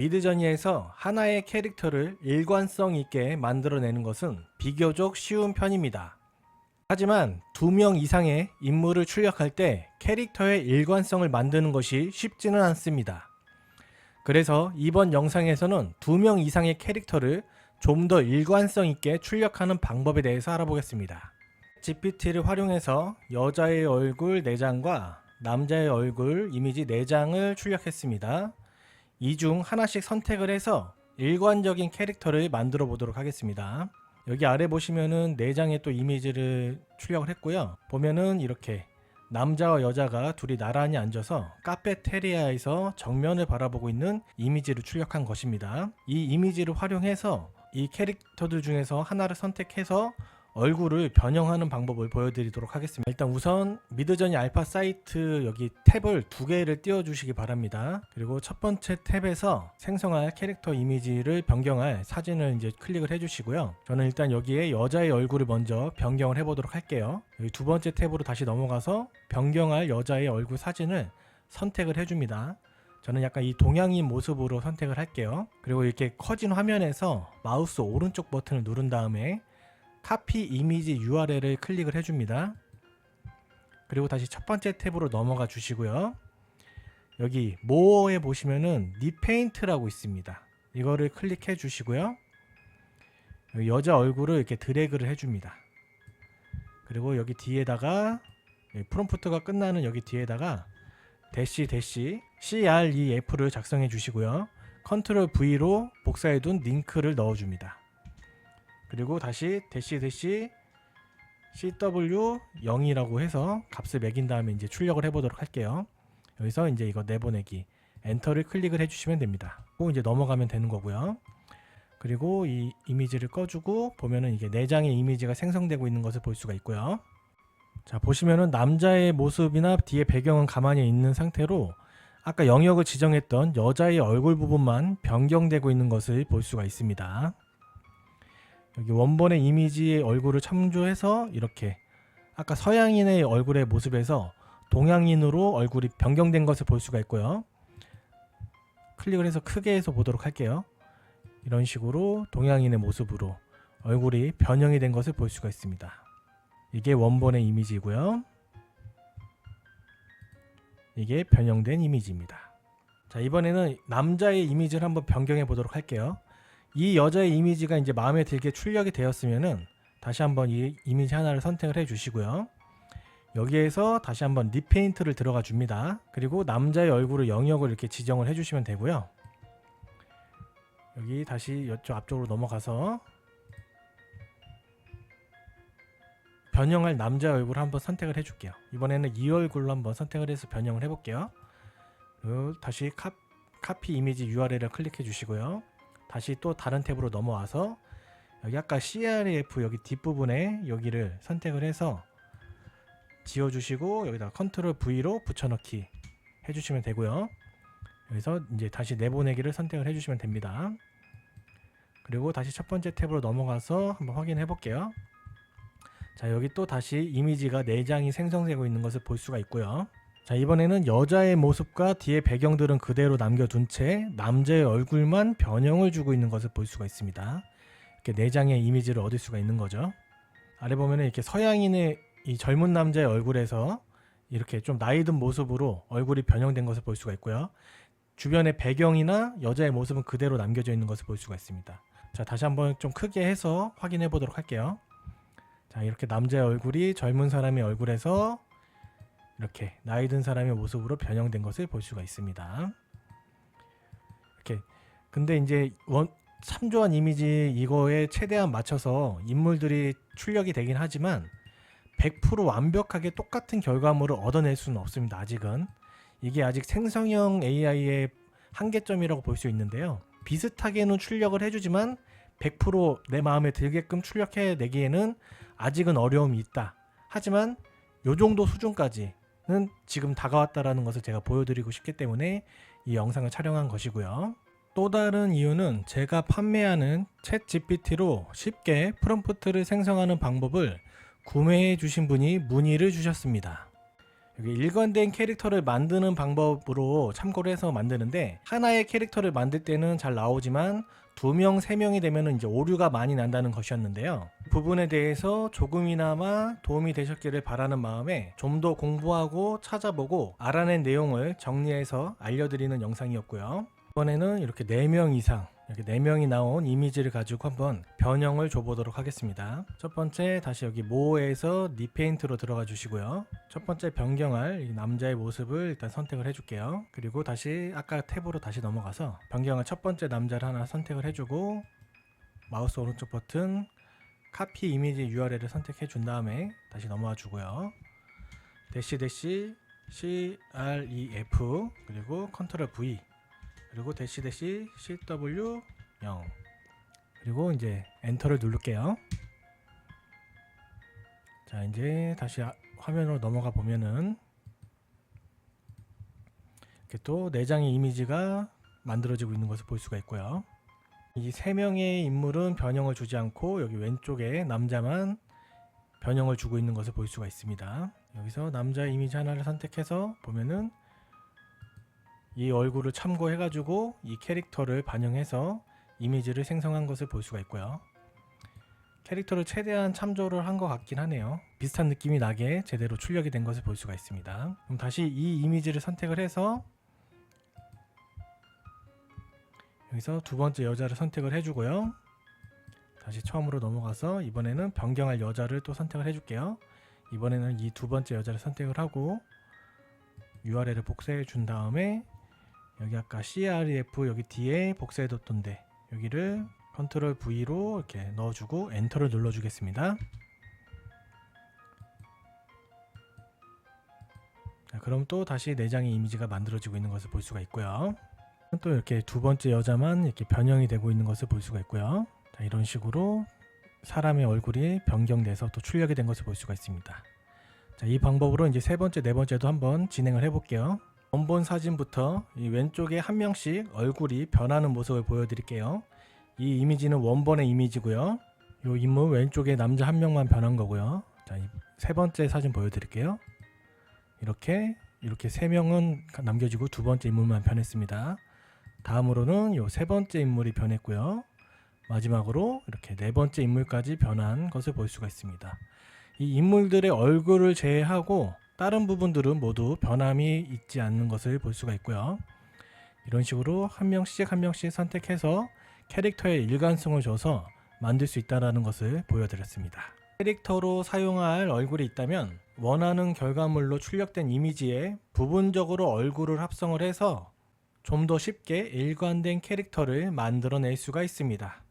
미드저니에서 하나의 캐릭터를 일관성 있게 만들어내는 것은 비교적 쉬운 편입니다. 하지만 두 명 이상의 인물을 출력할 때 캐릭터의 일관성을 만드는 것이 쉽지는 않습니다. 그래서 이번 영상에서는 두 명 이상의 캐릭터를 좀 더 일관성 있게 출력하는 방법에 대해서 알아보겠습니다. GPT를 활용해서 여자의 얼굴 4장과 남자의 얼굴 이미지 4장을 출력했습니다. 이 중 하나씩 선택을 해서 일관적인 캐릭터를 만들어 보도록 하겠습니다. 여기 아래 보시면은 4장의 또 이미지를 출력을 했고요. 보면은 이렇게 남자와 여자가 둘이 나란히 앉아서 카페테리아에서 정면을 바라보고 있는 이미지를 출력한 것입니다. 이 이미지를 활용해서 이 캐릭터들 중에서 하나를 선택해서 얼굴을 변형하는 방법을 보여드리도록 하겠습니다. 일단 우선 미드저니 알파 사이트 여기 탭을 두 개를 띄워주시기 바랍니다. 그리고 첫 번째 탭에서 생성할 캐릭터 이미지를 변경할 사진을 이제 클릭을 해주시고요. 저는 일단 여기에 여자의 얼굴을 먼저 변경을 해보도록 할게요. 여기 두 번째 탭으로 다시 넘어가서 변경할 여자의 얼굴 사진을 선택을 해줍니다. 저는 약간 이 동양인 모습으로 선택을 할게요. 그리고 이렇게 커진 화면에서 마우스 오른쪽 버튼을 누른 다음에 카피 이미지 URL을 클릭을 해줍니다. 그리고 다시 첫 번째 탭으로 넘어가 주시고요. 여기 모어에 보시면은 니페인트라고 있습니다. 이거를 클릭해 주시고요. 여자 얼굴을 이렇게 드래그를 해줍니다. 그리고 여기 뒤에다가 여기 프롬프트가 끝나는 여기 뒤에다가 대시 대시 CREF를 작성해 주시고요. 컨트롤 V로 복사해 둔 링크를 넣어 줍니다. 그리고 다시 대시 대시 CW0이라고 해서 값을 매긴 다음에 이제 출력을 해보도록 할게요. 여기서 이제 이거 내보내기 엔터를 클릭을 해주시면 됩니다. 또 이제 넘어가면 되는 거고요. 그리고 이 이미지를 꺼주고 보면은 이게 네 장의 이미지가 생성되고 있는 것을 볼 수가 있고요. 자 보시면은 남자의 모습이나 뒤에 배경은 가만히 있는 상태로 아까 영역을 지정했던 여자의 얼굴 부분만 변경되고 있는 것을 볼 수가 있습니다. 여기 원본의 이미지의 얼굴을 참조해서 이렇게 아까 서양인의 얼굴의 모습에서 동양인으로 얼굴이 변경된 것을 볼 수가 있고요. 클릭을 해서 크게 해서 보도록 할게요. 이런 식으로 동양인의 모습으로 얼굴이 변형이 된 것을 볼 수가 있습니다. 이게 원본의 이미지고요. 이게 변형된 이미지입니다. 자, 이번에는 남자의 이미지를 한번 변경해 보도록 할게요. 이 여자의 이미지가 이제 마음에 들게 출력이 되었으면은 다시 한번 이 이미지 하나를 선택을 해 주시고요. 여기에서 다시 한번 리페인트를 들어가 줍니다. 그리고 남자의 얼굴을 영역을 이렇게 지정을 해 주시면 되고요. 여기 다시 이쪽 앞쪽으로 넘어가서 변형할 남자 얼굴을 한번 선택을 해 줄게요. 이번에는 이 얼굴로 한번 선택을 해서 변형을 해 볼게요. 다시 카, 카피 이미지 URL을 클릭해 주시고요. 다시 또 다른 탭으로 넘어와서 여기 아까 CRF 여기 뒷부분에 여기를 선택을 해서 지워주시고 여기다 컨트롤 V로 붙여넣기 해주시면 되고요. 여기서 이제 다시 내보내기를 선택을 해주시면 됩니다. 그리고 다시 첫 번째 탭으로 넘어가서 한번 확인해 볼게요. 자 여기 또 다시 이미지가 4장이 생성되고 있는 것을 볼 수가 있고요. 자 이번에는 여자의 모습과 뒤에 배경들은 그대로 남겨둔 채 남자의 얼굴만 변형을 주고 있는 것을 볼 수가 있습니다. 이렇게 4장의 이미지를 얻을 수가 있는 거죠. 아래 보면은 이렇게 서양인의 이 젊은 남자의 얼굴에서 이렇게 좀 나이 든 모습으로 얼굴이 변형된 것을 볼 수가 있고요. 주변의 배경이나 여자의 모습은 그대로 남겨져 있는 것을 볼 수가 있습니다. 자 다시 한번 좀 크게 해서 확인해 보도록 할게요. 자 이렇게 남자의 얼굴이 젊은 사람의 얼굴에서 이렇게 나이 든 사람의 모습으로 변형된 것을 볼 수가 있습니다. 이렇게 근데 이제 원 참조한 이미지 이거에 최대한 맞춰서 인물들이 출력이 되긴 하지만 100% 완벽하게 똑같은 결과물을 얻어낼 수는 없습니다. 아직은 이게 아직 생성형 AI의 한계점이라고 볼 수 있는데요. 비슷하게는 출력을 해주지만 100%내 마음에 들게끔 출력해 내기에는 아직은 어려움이 있다. 하지만 요 정도 수준까지는 지금 다가왔다라는 것을 제가 보여드리고 싶기 때문에 이 영상을 촬영한 것이고요. 또 다른 이유는 제가 판매하는 챗 GPT로 쉽게 프롬프트를 생성하는 방법을 구매해 주신 분이 문의를 주셨습니다. 여기 일관된 캐릭터를 만드는 방법으로 참고를 해서 만드는데 하나의 캐릭터를 만들 때는 잘 나오지만 두 명, 세 명이 되면 이제 오류가 많이 난다는 것이었는데요. 그 부분에 대해서 조금이나마 도움이 되셨기를 바라는 마음에 좀 더 공부하고 찾아보고 알아낸 내용을 정리해서 알려드리는 영상이었고요. 이번에는 이렇게 4명 이상 이렇게 4명이 나온 이미지를 가지고 한번 변형을 줘보도록 하겠습니다. 첫 번째 다시 여기 모에서 리페인트로 들어가 주시고요. 첫 번째 변경할 이 남자의 모습을 일단 선택을 해줄게요. 그리고 다시 아까 탭으로 다시 넘어가서 변경할 첫 번째 남자를 하나 선택을 해주고 마우스 오른쪽 버튼 카피 이미지 URL을 선택해 준 다음에 다시 넘어와 주고요. 대시 대시 CREF 그리고 컨트롤 V 그리고 대시 대시 CW 0 그리고 이제 엔터를 누를게요. 자 이제 다시 아- 화면으로 넘어가 보면은 이렇게 또네 장의 이미지가 만들어지고 있는 것을 볼 수가 있고요. 이세 명의 인물은 변형을 주지 않고 여기 왼쪽에 남자만 변형을 주고 있는 것을 볼 수가 있습니다. 여기서 남자 이미지 하나를 선택해서 보면은 이 얼굴을 참고해가지고 이 캐릭터를 반영해서 이미지를 생성한 것을 볼 수가 있고요. 캐릭터를 최대한 참조를 한 것 같긴 하네요. 비슷한 느낌이 나게 제대로 출력이 된 것을 볼 수가 있습니다. 그럼 다시 이 이미지를 선택을 해서 여기서 두 번째 여자를 선택을 해주고요. 다시 처음으로 넘어가서 이번에는 변경할 여자를 또 선택을 해줄게요. 이번에는 이 두 번째 여자를 선택을 하고 URL을 복사해 준 다음에 여기 아까 CREF 여기 뒤에 복사해뒀던데 여기를 컨트롤 V로 이렇게 넣어주고 엔터를 눌러주겠습니다. 자, 그럼 또 다시 네 장의 이미지가 만들어지고 있는 것을 볼 수가 있고요. 또 이렇게 두 번째 여자만 이렇게 변형이 되고 있는 것을 볼 수가 있고요. 자, 이런 식으로 사람의 얼굴이 변경돼서 또 출력이 된 것을 볼 수가 있습니다. 자, 이 방법으로 이제 세 번째, 네 번째도 한번 진행을 해볼게요. 원본 사진부터 이 왼쪽에 한 명씩 얼굴이 변하는 모습을 보여드릴게요. 이 이미지는 원본의 이미지고요. 이 인물 왼쪽에 남자 한 명만 변한 거고요. 자, 이세 번째 사진 보여드릴게요. 이렇게 이렇게 세 명은 남겨지고 두 번째 인물만 변했습니다. 다음으로는 이세 번째 인물이 변했고요. 마지막으로 이렇게 네 번째 인물까지 변한 것을 볼 수가 있습니다. 이 인물들의 얼굴을 제외하고 다른 부분들은 모두 변함이 있지 않는 것을 볼 수가 있고요. 이런 식으로 한 명씩 한 명씩 선택해서 캐릭터의 일관성을 줘서 만들 수 있다는 것을 보여드렸습니다. 캐릭터로 사용할 얼굴이 있다면 원하는 결과물로 출력된 이미지에 부분적으로 얼굴을 합성을 해서 좀 더 쉽게 일관된 캐릭터를 만들어낼 수가 있습니다.